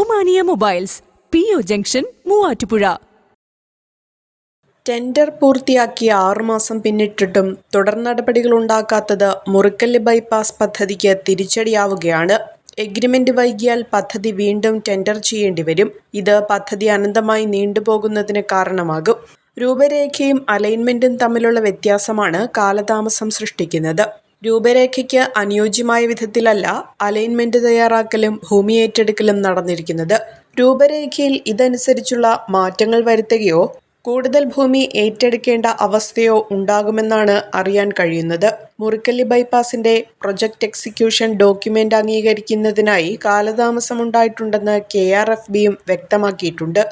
Omania mobiles P O junction Muvattupuzha. Tender പൂർത്തിയാക്കി ആറുമാസം പിന്നിട്ടിട്ടും തുടർ നടപടികൾ ഉണ്ടാക്കാത്തത് മുറിക്കല്ല് ബൈപ്പാസ് പദ്ധതിക്ക് തിരിച്ചടിയാവുകയാണ്. എഗ്രിമെന്റ് വൈകിയാൽ പദ്ധതി വീണ്ടും ടെൻഡർ ചെയ്യേണ്ടി വരും. ഇത് പദ്ധതി അനന്തമായി നീണ്ടുപോകുന്നതിന് കാരണമാകും. രൂപരേഖയും അലൈൻമെന്റും തമ്മിലുള്ള വ്യത്യാസമാണ് കാലതാമസം സൃഷ്ടിക്കുന്നത്. രൂപരേഖയ്ക്ക് അനുയോജ്യമായ വിധത്തിലല്ല അലൈൻമെന്റ് തയ്യാറാക്കലും ഭൂമി ഏറ്റെടുക്കലും നടന്നിരിക്കുന്നത്. രൂപരേഖയിൽ ഇതനുസരിച്ചുള്ള മാറ്റങ്ങൾ വരുത്തുകയോ കൂടുതൽ ഭൂമി ഏറ്റെടുക്കേണ്ട അവസ്ഥയോ ഉണ്ടാകുമെന്നാണ് അറിയാൻ കഴിയുന്നത്. മുറിക്കല്ലി ബൈപ്പാസിന്റെ പ്രൊജക്ട് എക്സിക്യൂഷൻ ഡോക്യുമെന്റ് അംഗീകരിക്കുന്നതിനായി കാലതാമസമുണ്ടായിട്ടുണ്ടെന്ന് കെ ആർ എഫ് ബിയും വ്യക്തമാക്കിയിട്ടുണ്ട്.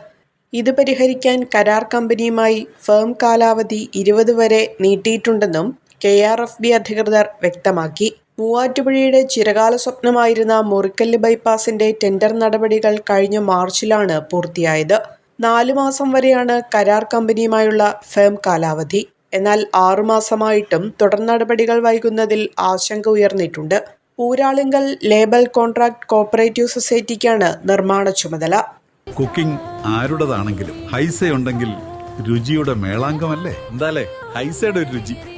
ഇത് പരിഹരിക്കാൻ കരാർ കമ്പനിയുമായി ഫേം കാലാവധി ഇരുപത് വരെ നീട്ടിയിട്ടുണ്ടെന്നും കെ ആർ എഫ് ബി അധികൃതർ വ്യക്തമാക്കി. മൂവാറ്റുപുഴയുടെ ചിരകാല സ്വപ്നമായിരുന്ന മുറിക്കല്ല് ബൈപ്പാസിന്റെ ടെൻഡർ നടപടികൾ കഴിഞ്ഞ മാർച്ചിലാണ് പൂർത്തിയായത്. നാലു മാസം വരെയാണ് കരാർ കമ്പനിയുമായുള്ള ഫേം കാലാവധി. എന്നാൽ ആറുമാസമായിട്ടും തുടർ നടപടികൾ വൈകുന്നതിൽ ആശങ്ക ഉയർന്നിട്ടുണ്ട്. ഊരാളുങ്കൽ ലേബൽ കോൺട്രാക്ട് കോപ്പറേറ്റീവ് സൊസൈറ്റിക്കാണ് നിർമ്മാണ ചുമതല. കുക്കിംഗ് ആരുടേതാണെങ്കിലും ഹൈസ ഉണ്ടെങ്കിൽ രുചിയുടെ മേളാങ്കമല്ലേ? എന്താലേ? ഹൈസയുടെ ഒരു രുചി.